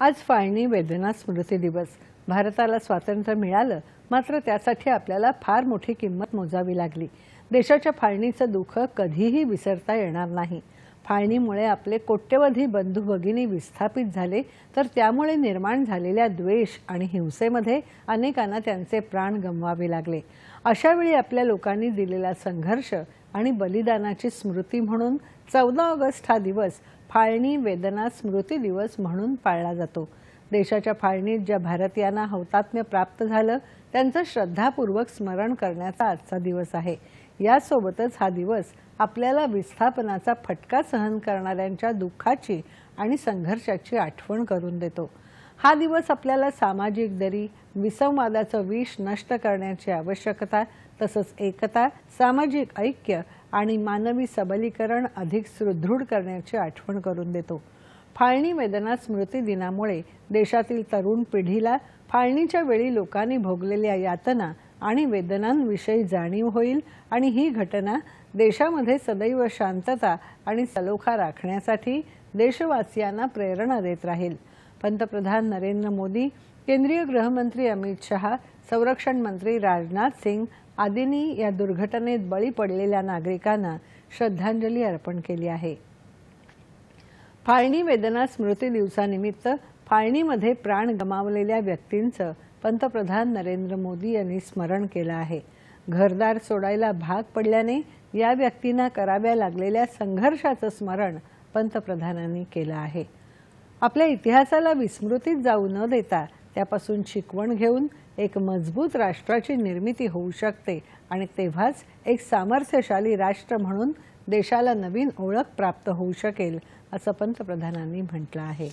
आज फाळणी वेदना स्मृती दिवस. भारताला स्वातंत्र्य मिळालं मात्र त्यासाठी आपल्याला फार मोठी किंमत मोजावी लागली. देशाच्या फाळणीचं दुःख कधीही विसरता येणार नाही. फाळणीमुळे आपले कोट्यवधी बंधू भगिनी विस्थापित झाले तर त्यामुळे निर्माण झालेल्या द्वेष आणि हिंसेमध्ये अनेकांना त्यांचे प्राण गमवावे लागले. अशावेळी आपल्या लोकांनी दिलेला संघर्ष आणि बलिदानाची स्मृती म्हणून चौदा ऑगस्ट हा दिवस फाळणी वेदना स्मृती दिवस म्हणून पाळला जातो. देशाच्या फाळणीत ज्या भारतीयांना हौतात्म्य प्राप्त झालं त्यांचं श्रद्धापूर्वक स्मरण करण्याचा आजचा दिवस आहे. यासोबतच हा दिवस आपल्याला विस्थापनाचा फटका सहन करणाऱ्यांच्या दुःखाची आणि संघर्षाची आठवण करून देतो. हा दिवस आपल्याला सामाजिक दरी विसंवादाचं विष नष्ट करण्याची आवश्यकता तसंच एकता सामाजिक ऐक्य आणि मानवी सबलीकरण अधिक सुदृढ करण्याची आठवण करून देतो. फाळणी वेदना स्मृती दिनामुळे देशातील तरुण पिढीला फाळणीच्या वेळी लोकांनी भोगलेल्या यातना आणि वेदनांविषयी जाणीव होईल आणि ही घटना देशामध्ये सदैव शांतता आणि सलोखा राखण्यासाठी देशवासियांना प्रेरणा देत राहील. पंतप्रधान नरेंद्र मोदी केंद्रीय गृहमंत्री अमित शहा संरक्षण मंत्री राजनाथ सिंग आदींनी या दुर्घटनेत बळी पडलेल्या नागरिकांना श्रद्धांजली अर्पण केली आहे. फाळणी वेदना स्मृती दिवसानिमित्त फाळणीमध्ये प्राण गमावलेल्या व्यक्तींचं पंतप्रधान नरेंद्र मोदी यांनी स्मरण केलं आहे. घरदार सोडायला भाग पडल्याने या व्यक्तींना कराव्या लागलेल्या संघर्षाचं स्मरण पंतप्रधानांनी केलं आहे. आपल्या इतिहासाला विस्मृतीत जाऊ न देता त्यापासून शिकवण घेऊन एक मजबूत राष्ट्राची निर्मिती होऊ शकते आणि तेव्हाच एक सामर्थ्यशाली राष्ट्र म्हणून देशाला नवीन ओळख प्राप्त होऊ शकेल असं पंतप्रधानांनी म्हटलं आहे.